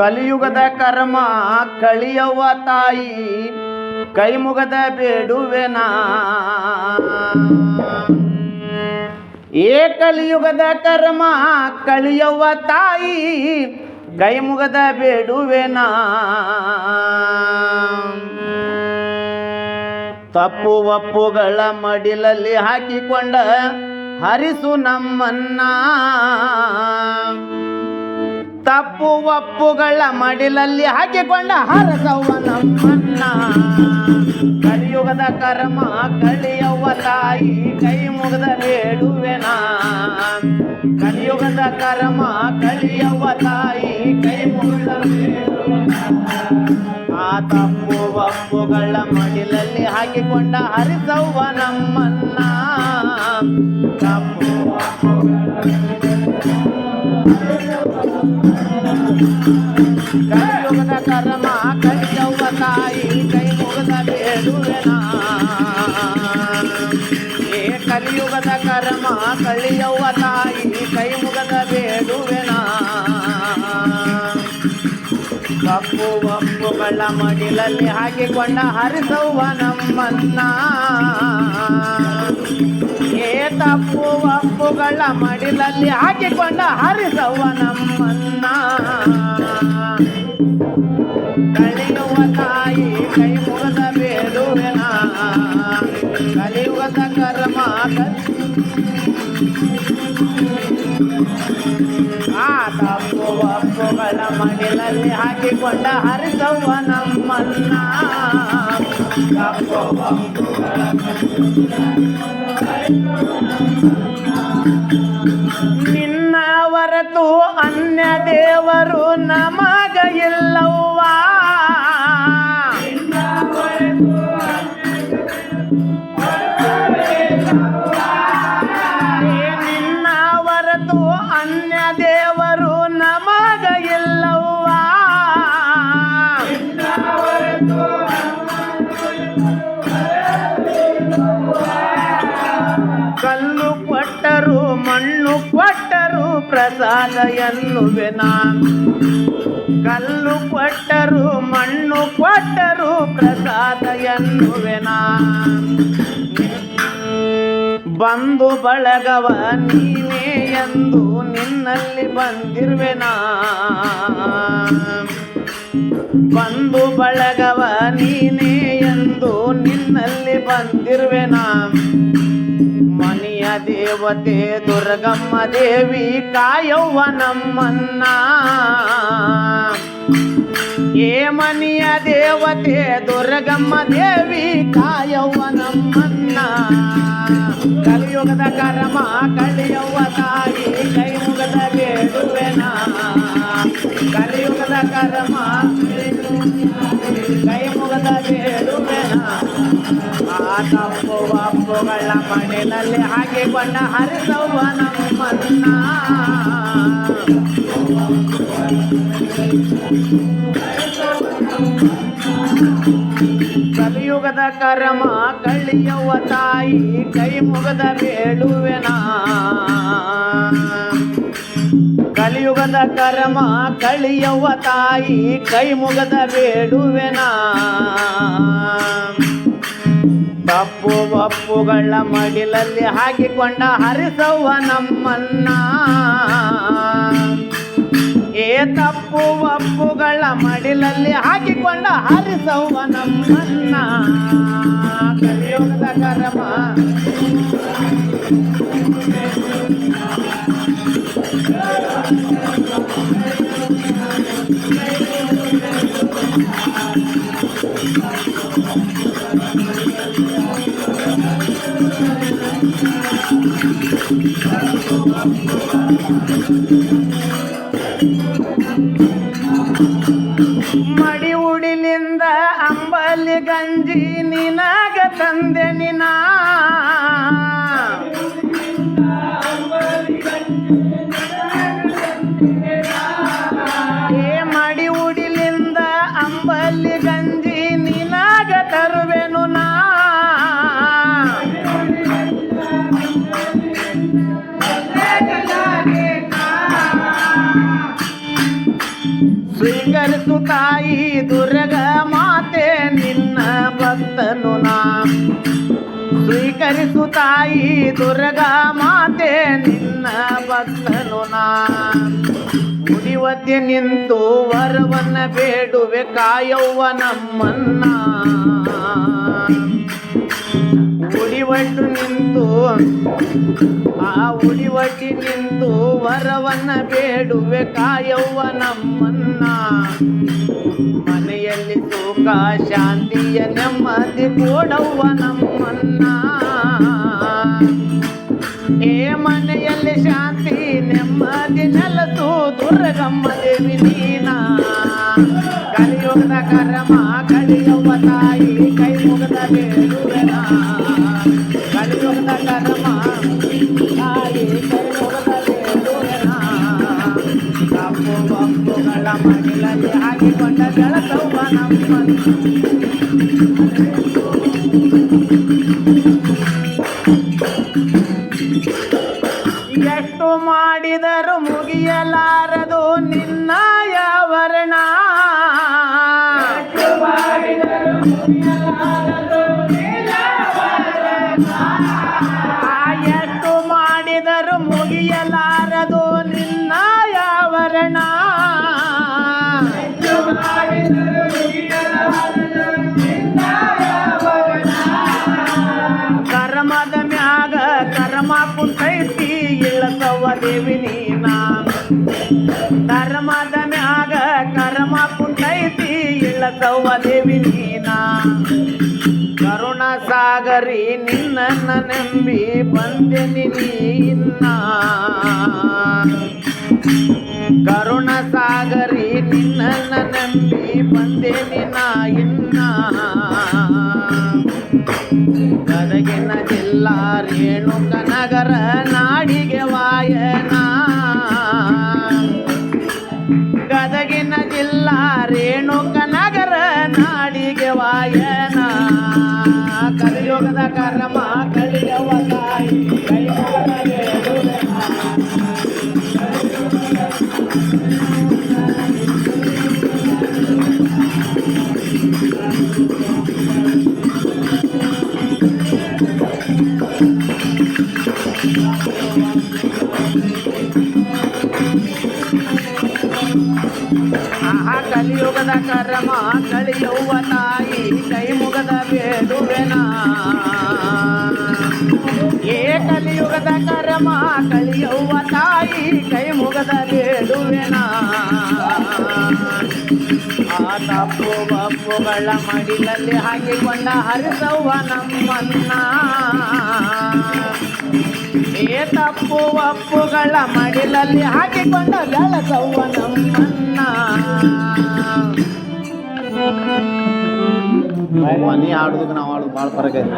ಕಲಿಯುಗದ ಕರ್ಮ ಕಳಿಯವ್ವ ತಾಯಿ ಕೈ ಮುಗದ ಬೇಡುವೆನಾ ಏ ಕಲಿಯುಗದ ಕರ್ಮ ಕಳಿಯವ್ವ ತಾಯಿ ಕೈ ಮುಗದ ಬೇಡುವೆನಾ ತಪ್ಪು ಒಪ್ಪುಗಳ ಮಡಿಲಲ್ಲಿ ಹಾಕಿಕೊಂಡ ಹರಿಸು ನಮ್ಮನ್ನ. ತಪ್ಪು ಒಪ್ಪುಗಳ ಮಡಿಲಲ್ಲಿ ಹಾಕಿಕೊಂಡ ಹರಸವ್ವ ನಮ್ಮನ್ನ ಕಲಿಯುಗದ ಕರ್ಮ ಕಳಿಯವ್ವ ತಾಯಿ ಕೈ ಮುಗದ ಬೇಡುವೆನಾ ಕಲಿಯುಗದ ಕರ್ಮ ಕಳಿಯವ್ವ ತಾಯಿ ಕೈ ಮುಗದ. ಆ ತಪ್ಪು ಒಪ್ಪುಗಳ ಮಡಿಲಲ್ಲಿ ಹಾಕಿಕೊಂಡ ಹರಿಸವ್ವ ನಮ್ಮನ್ನ ತಪ್ಪು ಕಲಿಯುಗದ ಕರ್ಮ ಕಲಿಯವ್ವ ತಾಯಿ ಕೈ ಮುಗದ ಬೇಡುವೆನಾ? ಏ, ಕಲಿಯುಗದ ಕರ್ಮ ಕಳಿಯವ್ವ ತಾಯಿ ಕೈ ಮುಗದ ಬೇಡುವೆನಾ? ಕಪ್ಪು ಒಪ್ಪುಗಳ ಮಡಿಲಲ್ಲಿ ಹಾಕಿಕೊಂಡ ಹರಿಸವ್ವ ನಮ್ಮನ್ನ. ಏ ತಪ್ಪು ಒಪ್ಪುಗಳ ಮಡಿಲಲ್ಲಿ ಹಾಕಿಕೊಂಡ ಹರಿಸವ್ವ ನಮ್ಮನ್ನ ಕಲಿಯುವ ತಾಯಿ ಕೈ ಮುಗದ ಬೇಡುವೆನ ಕಲಿಯುಗದ ಕರ್ಮ ಆ ತಪ್ಪು ಒಪ್ಪುಗಳ ಮಡಿಲಲ್ಲಿ ಹಾಕಿಕೊಂಡ ಹರಿಸವ್ವ ನಮ್ಮನ್ನ ತಪ್ಪು ನಿನ್ನ ಪ್ರಸಾದ ನಾನು ಕಲ್ಲು ಕೊಟ್ಟರು, ಮಣ್ಣು ಕೊಟ್ಟರು ಪ್ರಸಾದ ಎನ್ನುವೆ ಬಂದು ಬಳಗವ ನೀನೇ ಎಂದು ನಿನ್ನಲ್ಲಿ ಬಂದಿರುವೆ ಬಂದು ಬಳಗವ ನೀನೇ ಎಂದು ನಿನ್ನಲ್ಲಿ ಬಂದಿರುವೆನಾ? ಮನೆಯ ದೇವತೆ ದುರ್ಗಮ್ಮ ದೇವಿ ಕಾಯವ್ವ ನಮ್ಮನ್ನ ಏ ಮನೆಯ ದೇವತೆ ದುರ್ಗಮ್ಮ ದೇವಿ ಕಾಯವ್ವ ನಮ್ಮನ್ನ ಕಲಿಯುಗದ ಕರ್ಮ ಕಳಿಯವ್ವ ತಾಯಿ ಕೈ ಮುಗದ ಬೇಡುವೆನ ಕಲಿಯುಗದ ಕರ್ಮ ಕೈ ಮುಗದ ಹಾಗೆ ಬಣ್ಣ ತಪ್ಪು ಒಪ್ಪುಗಳ ಮಡಿಲಲ್ಲಿ ಹಾಕಿಕೊಂಡ ಹರಿಸವ್ವ ನಮ್ಮನ್ನ ಕಲಿಯುಗದ ಕರ್ಮ ಕಳಿಯವ್ವ ತಾಯಿ, ಕೈ ಮುಗದ ಬೇಡುವೆನಾ ಕಲಿಯುಗದ ಕರ್ಮ ಕಳಿಯವ ತಾಯಿ, ಕೈ ಮುಗದ ಬೇಡುವೆನಾ ತಪ್ಪು ಅಪ್ಪುಗಳ ಮಡಿಲಲ್ಲಿ ಹಾಕಿಕೊಂಡ ಹರಿಸವ್ವ ನಮ್ಮನ್ನ. ಏ ತಪ್ಪು ಅಪ್ಪುಗಳ ಮಡಿಲಲ್ಲಿ ಹಾಕಿಕೊಂಡ ಹರಿಸವ್ವ ನಮ್ಮನ್ನ. ಕಲಿಯುಗದ ಮಡಿ ಉಡಿಲಿಂದ ಅಂಬಲಿ ಗಂಜಿ ನಿನಗ ತಂದೆ ನಿನ. ಸ್ವೀಕರಿಸು ತಾಯಿ ದುರ್ಗ ಮಾತೆ, ನಿನ್ನ ಭಕ್ತನು ನಾ. ಸ್ವೀಕರಿಸು ತಾಯಿ ದುರ್ಗ ಮಾತೆ, ನಿನ್ನ ಭಕ್ತನು ನಾ. ಮುಡಿವತ್ತೆ ನಿಂತು ವರವನ್ನ ಬೇಡುವೆ ಕಾಯವ್ವ ನಮ್ಮನ್ನ. ಉಡಿವಟ್ಟು ನಿಂತು ಆ ಉಳಿವಟ್ಟಿ ನಿಂತು ವರವನ್ನ ಬೇಡುವೆ ಕಾಯವ್ವ ನಮ್ಮನ್ನ. ಮನೆಯಲ್ಲಿ ಸುಖ, ಶಾಂತಿಯ ನೆಮ್ಮದಿ ಕೊಡವ್ವ ನಮ್ಮನ್ನ. ಏ ಮನೆಯಲ್ಲಿ ಶಾಂತಿ, ನೆಮ್ಮದಿ, ನೆಲಸು, ದುರ್ಗಮ್ಮ ದೇವಿ ನೀನ. ಕಲಿಯುಗದ ಕರ್ಮ ಕಲಿಯವ್ವ ತಾಯಿ ಕೈ ಮುಗದ ಬೇಡುವೆನ ಕಲಿಯುಗದ ಎಷ್ಟು ಮಾಡಿದರು ಮುಗಿಯಲಾರದು ಮುಗಿಯಲಾರದು ನಿನ್ನ ಯಾವರಣ ಕರ್ಮದ ಮ್ಯಾಗ ಕರ್ಮ ಕುಂತೈತಿ ಇಳಸವ್ವ ದೇವಿ ನೀನ. ಕರ್ಮದ ಮ್ಯಾಗ ಕರ್ಮ ಕುಂತೈತಿ ಇಳಸವ್ವ ದೇವಿ ನೀನ. ಸಾಗರಿ ನಿನ್ನ ನಂಬಿ ಬಂದೆನಿ ನೀನ್ನ ಕರುಣ ಸಾಗರಿ ನಿನ್ನ ನಂಬಿ ಬಂದೆನಿ ನಾ ಇನ್ನ. ಗದಗಿನ ಜಿಲ್ಲಾ ರೇಣುಕ ನಗರ ನಾಡಿಗೆ ವಾಯನ. ಗದಗಿನ ಜಿಲ್ಲಾ ರೇಣುಕ ನಗರ ನಾಡಿಗೆ ವಾಯನ. ಕಲಿಯುಗದ ಕರ್ಮ ಕಲಿಯವ ತಾಯಿ ಕೈ ಮುಗಿದ ಬೇಡುವೆನ. ಆಹಾ ಕಲಿಯುಗದ ಕರ್ಮ ಕಳಿಯವ್ವ ತಾಯಿ ಕೈ ಕಲಿಯುಗದ ಕರಮ ಕಲಿಯುವ ತಾಯಿ ಕೈ ಮುಗದ ಆ ತಪ್ಪು ಬಪ್ಪುಗಳ ಮಡಿಲಲ್ಲಿ ಹಾಕಿಕೊಂಡ ಹರಿಸವ್ವ ನಮ್ಮನ್ನ. ಏ ತಪ್ಪು ಬಪ್ಪುಗಳ ಮಡಿಲಲ್ಲಿ ಹಾಕಿಕೊಂಡ ಬೆಳಸವ್ವ ನಮ್ಮನ್ನ. ನೀ ಆಡೋದಕ್ಕೆ ನಾವು ಆಡೋದು ಭಾಳ ಫರಕ್ ಐತೆ